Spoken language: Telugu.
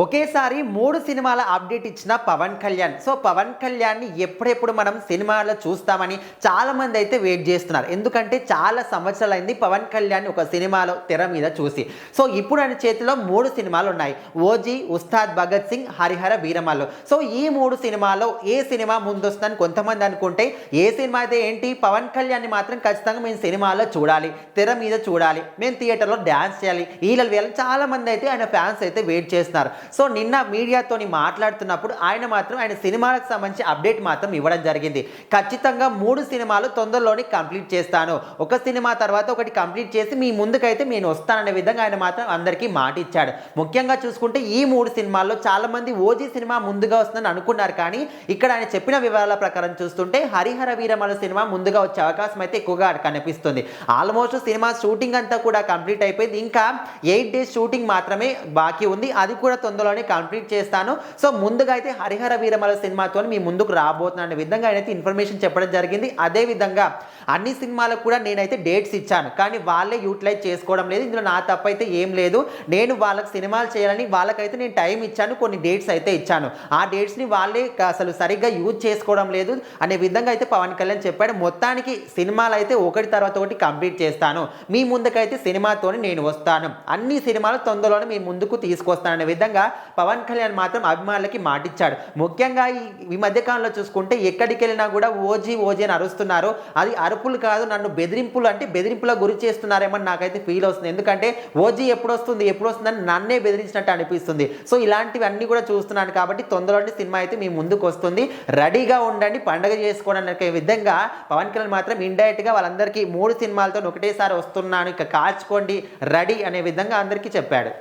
ఒకేసారి మూడు సినిమాల అప్డేట్ ఇచ్చిన పవన్ కళ్యాణ్. సో పవన్ కళ్యాణ్ని ఎప్పుడెప్పుడు మనం సినిమాలో చూస్తామని చాలా మంది అయితే వెయిట్ చేస్తున్నారు. ఎందుకంటే చాలా సంవత్సరాలు అయింది పవన్ కళ్యాణ్ ఒక సినిమాలో తెర మీద చూసి. సో ఇప్పుడు ఆయన చేతిలో మూడు సినిమాలు ఉన్నాయి. ఓజీ ఉస్తాద్ భగత్ సింగ్ హరిహర వీరమల్లు. సో ఈ మూడు సినిమాలో ఏ సినిమా ముందొస్తుందని కొంతమంది అనుకుంటే ఏ సినిమా అయితే ఏంటి పవన్ కళ్యాణ్ని మాత్రం ఖచ్చితంగా మేము సినిమాలో చూడాలి తెర మీద చూడాలి మేము థియేటర్లో డ్యాన్స్ చేయాలి ఈలలు వేయాలి చాలా మంది అయితే ఆయన ఫ్యాన్స్ అయితే వెయిట్ చేస్తున్నారు. సో నిన్న మీడియాతోని మాట్లాడుతున్నప్పుడు ఆయన మాత్రం ఆయన సినిమాలకు సంబంధించి అప్డేట్ మాత్రం ఇవ్వడం జరిగింది. ఖచ్చితంగా మూడు సినిమాలు తొందరలోనే కంప్లీట్ చేస్తాను. ఒక సినిమా తర్వాత ఒకటి కంప్లీట్ చేసి మీ ముందుకైతే నేను వస్తాననే విధంగా ఆయన మాత్రం అందరికీ మాట ఇచ్చాడు ముఖ్యంగా చూసుకుంటే ఈ మూడు సినిమాల్లో చాలా మంది ఓజీ సినిమా ముందుగా వస్తుందని అనుకున్నారు కానీ ఇక్కడ ఆయన చెప్పిన వివరాల ప్రకారం చూస్తుంటే హరిహర వీరమల సినిమా ముందుగా వచ్చే అవకాశం అయితే ఎక్కువగా కనిపిస్తుంది. ఆల్మోస్ట్ సినిమా షూటింగ్ అంతా కూడా కంప్లీట్ అయిపోయింది. ఇంకా ఎయిట్ డేస్ షూటింగ్ మాత్రమే బాకీ ఉంది. అది కూడా తొందరలోనే కంప్లీట్ చేస్తాను. సో ముందుగా అయితే హరిహర వీరమల సినిమాతో మీ ముందుకు రాబోతున్న విధంగా అయితే ఇన్ఫర్మేషన్ చెప్పడం జరిగింది. అదే విధంగా అన్ని సినిమాలకు కూడా నేనైతే డేట్స్ ఇచ్చాను. కానీ వాళ్ళే యూటిలైజ్ చేసుకోవడం లేదు. ఇందులో నా తప్పైతే ఏం లేదు. నేను వాళ్ళకి సినిమాలు చేయాలని వాళ్ళకైతే నేను టైం ఇచ్చాను. కొన్ని డేట్స్ అయితే ఇచ్చాను. ఆ డేట్స్ని వాళ్ళే అసలు సరిగ్గా యూజ్ చేసుకోవడం లేదు అనే విధంగా అయితే పవన్ కళ్యాణ్ చెప్పాడు. మొత్తానికి సినిమాలు అయితే ఒకటి తర్వాత ఒకటి కంప్లీట్ చేస్తాను. మీ ముందుకైతే సినిమాతోని నేను వస్తాను. అన్ని సినిమాలు తొందరలోనే మీ ముందుకు తీసుకొస్తాననే విధంగా పవన్ కళ్యాణ్ మాత్రం అభిమానులకి మాటిచ్చాడు. ముఖ్యంగా ఈ ఈ మధ్యకాలంలో చూసుకుంటే ఎక్కడికి వెళ్ళినా కూడా ఓజీ ఓజీ అని అరుస్తున్నారు. అది అరు అరుపులు కాదు నన్ను బెదిరింపులు అంటే బెదిరింపుల గురి చేస్తున్నారేమో నాకైతే ఫీల్ వస్తుంది ఎందుకంటే ఓజీ ఎప్పుడు వస్తుంది ఎప్పుడు వస్తుందని నన్నే బెదిరించినట్టు అనిపిస్తుంది. సో ఇలాంటివి అన్నీ కూడా చూస్తున్నాను కాబట్టి తొందరలోనే సినిమా అయితే మీ ముందుకు వస్తుంది. రెడీగా ఉండండి పండగ చేసుకోవడానికి విధంగా పవన్ కళ్యాణ్ మాత్రం ఇండైరెక్ట్గా వాళ్ళందరికీ మూడు సినిమాలతో ఒకటేసారి వస్తున్నాను. ఇక కాల్చుకోండి రెడీ అనే విధంగా అందరికీ చెప్పాడు.